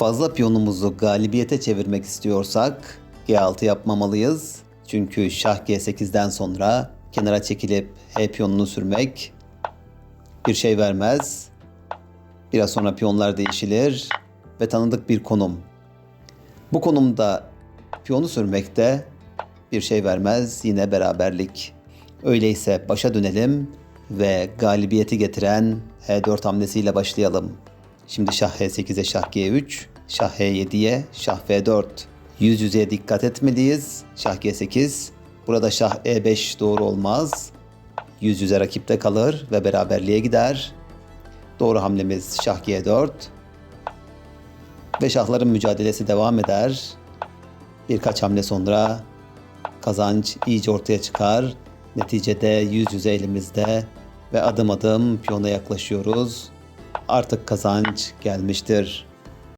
Fazla piyonumuzu galibiyete çevirmek istiyorsak G6 yapmamalıyız. Çünkü şah G8'den sonra kenara çekilip H piyonunu sürmek bir şey vermez. Biraz sonra piyonlar değişilir ve tanıdık bir konum. Bu konumda piyonu sürmekte bir şey vermez yine beraberlik. Öyleyse başa dönelim ve galibiyeti getiren H4 hamlesiyle başlayalım. Şimdi şah H8'e şah G3, şah H7'ye şah F4. Yüz yüzeye dikkat etmeliyiz. Şah G8. Burada şah E5 doğru olmaz. Yüz yüze rakipte kalır ve beraberliğe gider. Doğru hamlemiz şah G4. Ve şahların mücadelesi devam eder. Birkaç hamle sonra kazanç iyice ortaya çıkar. Neticede yüz yüze elimizde ve adım adım piyona yaklaşıyoruz. Artık kazanç gelmiştir.